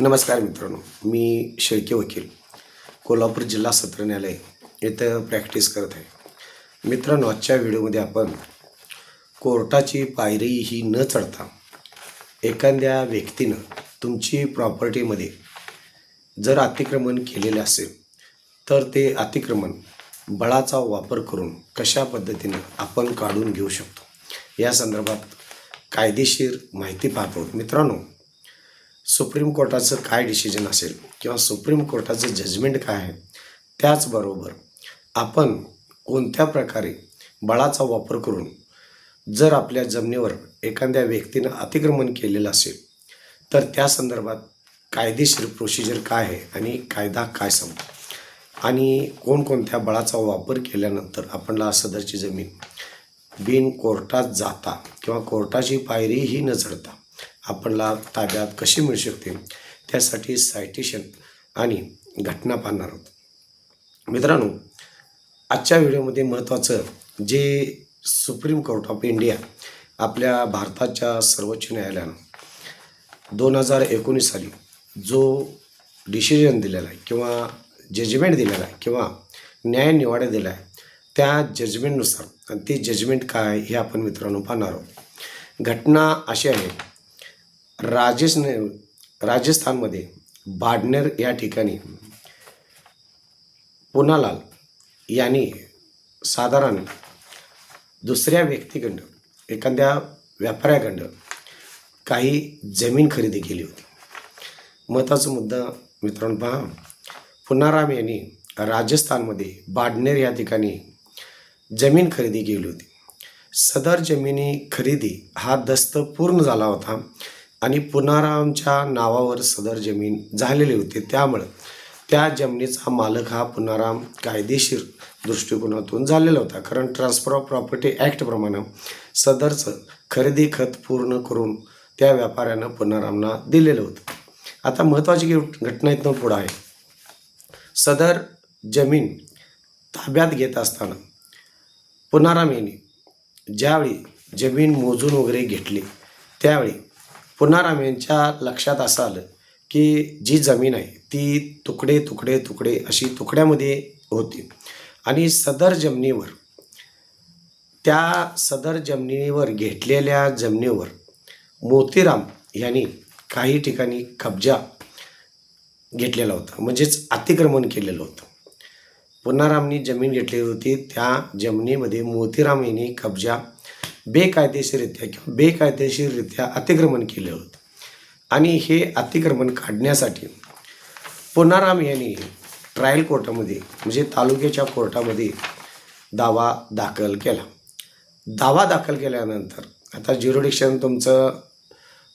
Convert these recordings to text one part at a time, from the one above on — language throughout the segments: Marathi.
नमस्कार मित्रांनो मी शेळके वकील कोल्हापूर जिल्हा सत्र न्यायालय इथं प्रॅक्टिस करत आहे. मित्रांनो आजच्या व्हिडिओमध्ये आपण कोर्टाची पायरी ही न चढता एखाद्या व्यक्तीनं तुमची प्रॉपर्टीमध्ये जर अतिक्रमण केलेले असेल तर ते अतिक्रमण बळाचा वापर करून कशा पद्धतीनं आपण काढून घेऊ शकतो? या संदर्भात कायदेशीर माहिती पाहतो मित्रांनो सुप्रीम कोर्टाचं काय डिसिजन असेल किंवा सुप्रीम कोर्टाचं जजमेंट काय आहे त्याचबरोबर आपण कोणत्या प्रकारे बळाचा वापर करून जर आपल्या जमिनीवर एखाद्या व्यक्तीनं अतिक्रमण केलेलं असेल तर त्या संदर्भात कायदेशीर प्रोसिजर काय आहे आणि कायदा काय सांगतो? आणि कोणकोणत्या बळाचा वापर केल्यानंतर आपणला सदरची जमीन बिन कोर्टात जाता किंवा कोर्टाची पायरीही न चढता आपणला ताब्यात कशी मिळू शकते? त्यासाठी सायटेशन आणि घटना पाहणार आहोत. मित्रांनो आजच्या व्हिडिओमध्ये महत्त्वाचं जे सुप्रीम कोर्ट ऑफ इंडिया आपल्या भारताच्या सर्वोच्च न्यायालयानं दोन हजार एकोणीस साली जो डिसिजन दिलेला आहे किंवा जजमेंट दिलेला आहे किंवा न्याय निवाडा दिला आहे त्या जजमेंटनुसार आणि ते जजमेंट काय हे आपण मित्रांनो पाहणार आहोत. घटना अशी आहे राजस्थान राजस्थानमध्ये बाडनेर या ठिकाणी पुनालाल यांनी साधारण दुसऱ्या व्यक्तीकडं एखाद्या व्यापाऱ्याकडं काही जमीन खरेदी केली होती. महत्त्वाचा मुद्दा मित्रांनो पहा पुनाराम यांनी राजस्थानमध्ये बाडनेर या ठिकाणी जमीन खरेदी केली होती. सदर जमिनी खरेदी हा दस्त पूर्ण झाला होता. आणि पुनारामच्या नावावर सदर जमीन झालेली होती. त्यामुळं त्या जमिनीचा मालक हा पुनाराम कायदेशीर दृष्टिकोनातून झालेला होता. कारण ट्रान्सफर ऑफ प्रॉपर्टी ॲक्टप्रमाणे सदरचं खरेदी खत पूर्ण करून त्या व्यापाऱ्यानं पुनारामना दिलेलं होतं. आता महत्त्वाची घटना इथनं पुढं आहे. सदर जमीन ताब्यात घेत असताना पुनाराम यांनी ज्यावेळी जमीन मोजून वगैरे घेतली त्यावेळी पुनाराम यांच्या लक्षात असं आलं की जी जमीन आहे ती तुकडे तुकडे तुकडे अशी तुकड्यामध्ये होती. आणि सदर जमिनीवर त्या सदर जमिनीवर घेतलेल्या जमिनीवर मोतीराम यांनी काही ठिकाणी कब्जा घेतलेला होता. म्हणजेच अतिक्रमण केलेलं होतं. पुनारामनी जमीन घेतलेली होती. त्या जमिनीमध्ये मोतीराम यांनी कब्जा बेकायदेशीररित्या किंवा बेकायदेशीररित्या अतिक्रमण केलं होतं. आणि हे अतिक्रमण काढण्यासाठी पुनाराम यांनी ट्रायल कोर्टामध्ये म्हणजे तालुक्याच्या कोर्टामध्ये दावा दाखल केला. दावा दाखल केल्यानंतर आता ज्युरिडिक्शन तुमचं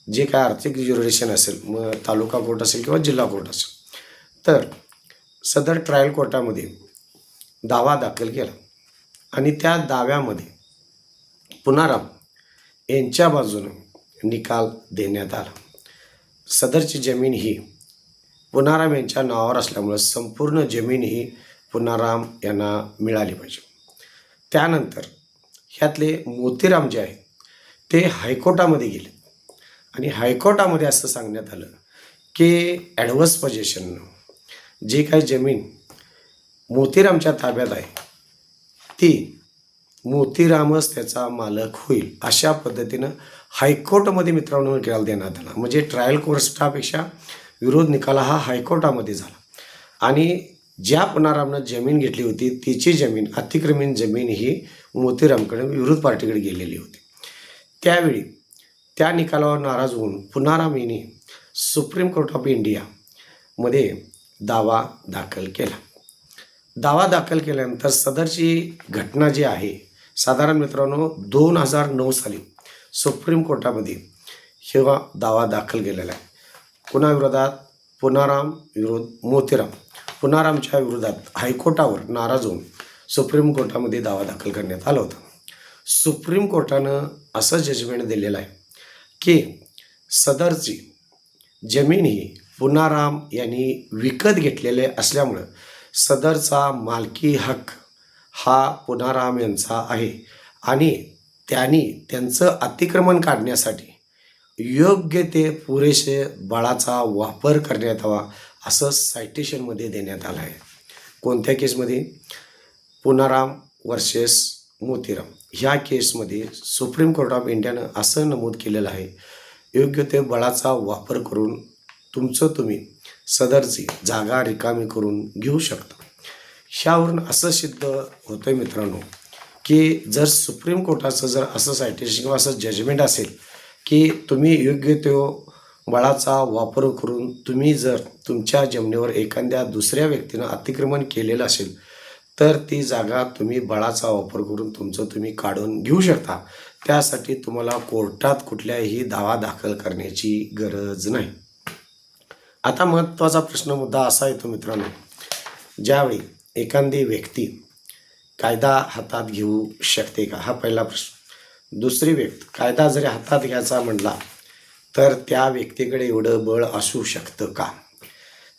जे काय आर्थिक ज्युरिडिक्शन असेल मग तालुका कोर्ट असेल किंवा जिल्हा कोर्ट असेल तर सदर ट्रायल कोर्टामध्ये दावा दाखल केला. आणि त्या दाव्यामध्ये पुनाराम यांच्या बाजूनं निकाल देण्यात आला. सदरची जमीन ही पुनाराम यांच्या नावावर असल्यामुळं संपूर्ण जमीन ही पुनाराम यांना मिळाली पाहिजे. त्यानंतर ह्यातले मोतीराम जे आहेत ते हायकोर्टामध्ये गेले. आणि हायकोर्टामध्ये असं सांगण्यात आलं की ॲडव्हर्स पोझिशननं जे काही जमीन मोतीरामच्या ताब्यात आहे ती मोतीरामच त्याचा मालक होईल अशा पद्धतीनं हायकोर्टमध्ये मित्रांनो निकाल देण्यात आला. म्हणजे ट्रायल कोर्टापेक्षा विरोध निकाल हा हायकोर्टामध्ये झाला. आणि ज्या पुनारामनं जमीन घेतली होती तिची जमीन अतिक्रमित जमीन ही मोतीरामकडे विरोध पार्टीकडे गेलेली होती. त्यावेळी त्या निकालावर नाराज होऊन पुनाराम यांनी सुप्रीम कोर्ट ऑफ इंडियामध्ये दावा दाखल केला. दावा दाखल केल्यानंतर सदरची घटना जी आहे साधारण मित्रांनो दोन हजार नऊ साली सुप्रीम कोर्टामध्ये हा दावा दाखल केलेला आहे. कुणाविरोधात पुनाराम विरोध मोतीराम. पुनारामच्या विरोधात हायकोर्टावर नाराज होऊन सुप्रीम कोर्टामध्ये दावा दाखल करण्यात आला होता. सुप्रीम कोर्टानं असं जजमेंट दिलेलं आहे की सदरची जमीन ही पुनाराम यांनी विकत घेतलेले असल्यामुळं सदरचा मालकी हक्क हा पुनाराम यांचा आहे. आणि त्यांनी त्यांचं अतिक्रमण काढण्यासाठी योग्य ते पुरेसे बळाचा वापर करण्यात हवा असं सायटेशनमध्ये देण्यात आलं आहे. कोणत्या केसमध्ये? पुनाराम वर्सेस मोतीराम. ह्या केसमध्ये सुप्रीम कोर्ट ऑफ इंडियानं असं नमूद केलेलं आहे योग्य ते बळाचा वापर करून तुमचं तुम्ही सदरची जागा रिकामी करून घेऊ शकता. ह्यावरून असं सिद्ध होतं आहे मित्रांनो की जर सुप्रीम कोर्टाचं जर असं सायटेशन किंवा असं जजमेंट असेल की तुम्ही योग्य तो बळाचा वापर करून तुम्ही जर तुमच्या जमिनीवर एखाद्या दुसऱ्या व्यक्तीनं अतिक्रमण केलेलं असेल तर ती जागा तुम्ही बळाचा वापर करून तुमचं तुम्ही काढून घेऊ शकता. त्यासाठी तुम्हाला कोर्टात कुठल्याही दावा दाखल करण्याची गरज नाही. आता महत्त्वाचा प्रश्न मुद्दा असा येतो मित्रांनो ज्यावेळी एखादी व्यक्ती कायदा हातात घेऊ शकते का? हा पहिला प्रश्न. दुसरी व्यक्ती कायदा जरी हातात घ्यायचा म्हटला तर त्या व्यक्तीकडे एवढं बळ असू शकतं का?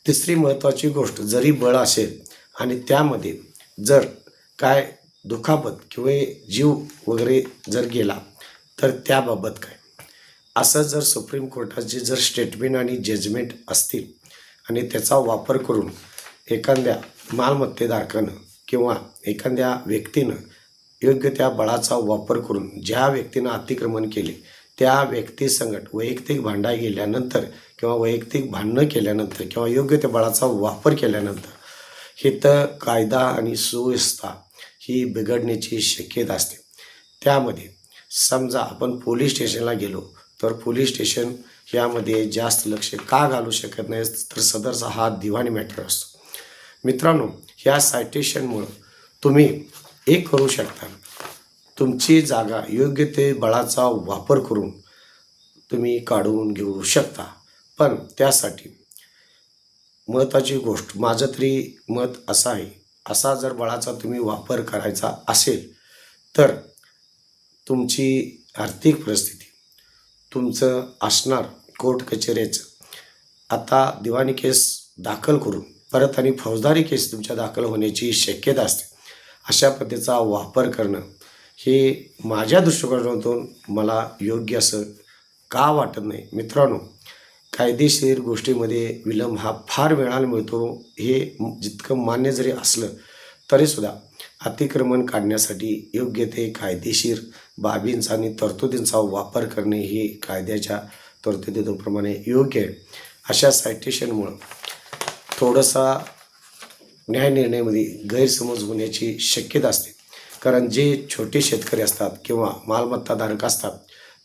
तिसरी महत्त्वाची गोष्ट जरी बळ असेल आणि त्यामध्ये जर काय दुखापत किंवा जीव वगैरे जर गेला तर त्याबाबत काय? असं जर सुप्रीम कोर्टाचे जर स्टेटमेंट आणि जजमेंट असतील आणि त्याचा वापर करून एखाद्या मालमत्तेधारकानं किंवा एखाद्या व्यक्तीनं योग्य त्या बळाचा वापर करून ज्या व्यक्तीनं अतिक्रमण केले त्या व्यक्तीसंगट वैयक्तिक भांडा गेल्यानंतर किंवा वैयक्तिक भांडणं केल्यानंतर किंवा योग्य त्या बळाचा वापर केल्यानंतर हिथं कायदा आणि सुव्यवस्था ही बिघडण्याची शक्यता असते. त्यामध्ये समजा आपण पोलीस स्टेशनला गेलो तर पोलीस स्टेशन यामध्ये जास्त लक्ष का घालू शकत नाही तर सदरचा हा दिवाणी मॅटर असतो. मित्रांनो ह्या सायटेशनमुळं तुम्ही एक करू शकता. तुमची जागा योग्य ते बळाचा वापर करून तुम्ही काढून घेऊ शकता. पण त्यासाठी महत्त्वाची गोष्ट माझं तरी मत असं आहे असा जर बळाचा तुम्ही वापर करायचा असेल तर तुमची आर्थिक परिस्थिती तुमचं असणार कोर्ट कचेऱ्याचं आता दिवाणी केस दाखल करून परत आणि फौजदारी केस तुमच्या दाखल होण्याची शक्यता असते. अशा पद्धतीचा वापर करणं हे माझ्या दृष्टिकोनातून मला योग्य असं का वाटत नाही. मित्रांनो कायदेशीर गोष्टीमध्ये विलंब हा फार वेळाला मिळतो. हे जितकं मान्य जरी असलं तरीसुद्धा अतिक्रमण काढण्यासाठी योग्य ते कायदेशीर बाबींचा आणि तरतुदींचा वापर करणे हे कायद्याच्या तरतुदीप्रमाणे योग्य आहे. अशा सायटेशनमुळं थोडासा न्यायनिर्णयामध्ये गैरसमज होण्याची शक्यता असते. कारण जे छोटे शेतकरी असतात किंवा मालमत्ताधारक असतात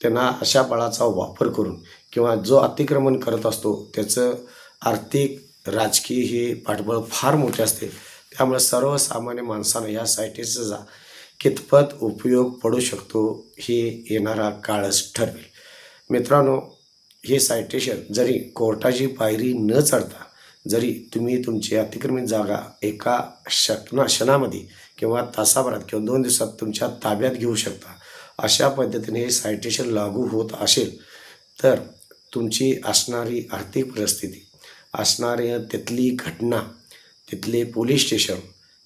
त्यांना अशा बळाचा वापर करून किंवा जो अतिक्रमण करत असतो त्याचं आर्थिक राजकीय हे पाठबळ फार मोठे असते. त्यामुळे सर्वसामान्य माणसानं या सायटेचा कितपत उपयोग पडू शकतो हे येणारा काळच ठरवेल. मित्रांनो हे सायटेशन जरी कोर्टाची पायरी न चढता जरी तुम्ही तुमची अतिक्रमित जागा एका शक्ना क्षणामध्ये किंवा तासाभरात किंवा दोन दिवसात तुमच्या ताब्यात घेऊ शकता अशा पद्धतीने हे सायटेशन लागू होत असेल तर तुमची असणारी आर्थिक परिस्थिती असणारी तिथली घटना तिथले पोलीस स्टेशन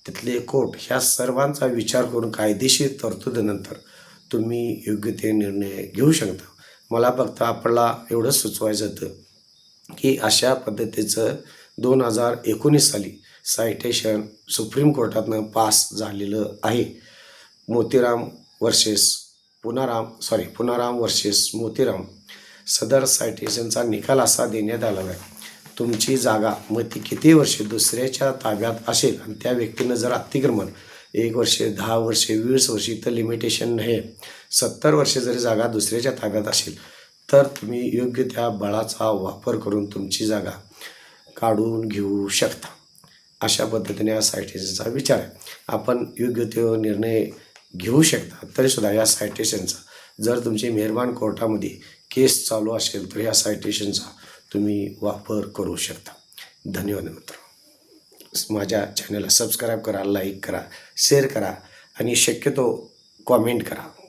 तिथले कोर्ट ह्या सर्वांचा विचार करून कायदेशीर तरतुदीनंतर तुम्ही योग्य ते निर्णय घेऊ शकता. मला फक्त आपल्याला एवढंच सुचवायचं होतं की अशा पद्धतीचं दोन हजार एकोणीस साली सायटेशन सुप्रीम कोर्टातनं पास झालेलं आहे. Motiram versus Punaram sorry Punaram versus Motiram. सदर सायटेशनचा निकाल असा देण्यात आला आहे तुमची जागा मग ती किती वर्षे दुसऱ्याच्या ताब्यात असेल? आणि त्या व्यक्तीनं जर अतिक्रमण एक वर्षे दहा वर्षे वीस वर्षे तर लिमिटेशन नाही सत्तर वर्षे जरी जागा दुसऱ्याच्या ताब्यात असेल तर तुम्ही योग्य त्या बळाचा वापर करून तुमची जागा काढून घेऊ शकता. अशा पद्धतीने या सायटेशनचा विचार आहे. आपण योग्य तो निर्णय घेऊ शकता तरीसुद्धा या सायटेशनचा. जर तुमची मेहरबान कोर्टामध्ये केस चालू असेल तर या सायटेशनचा तुम्ही वापर करू शकता. धन्यवाद मित्र. माझ्या चॅनलला सबस्क्राईब करा लाईक करा शेअर करा आणि शक्यतो कॉमेंट करा.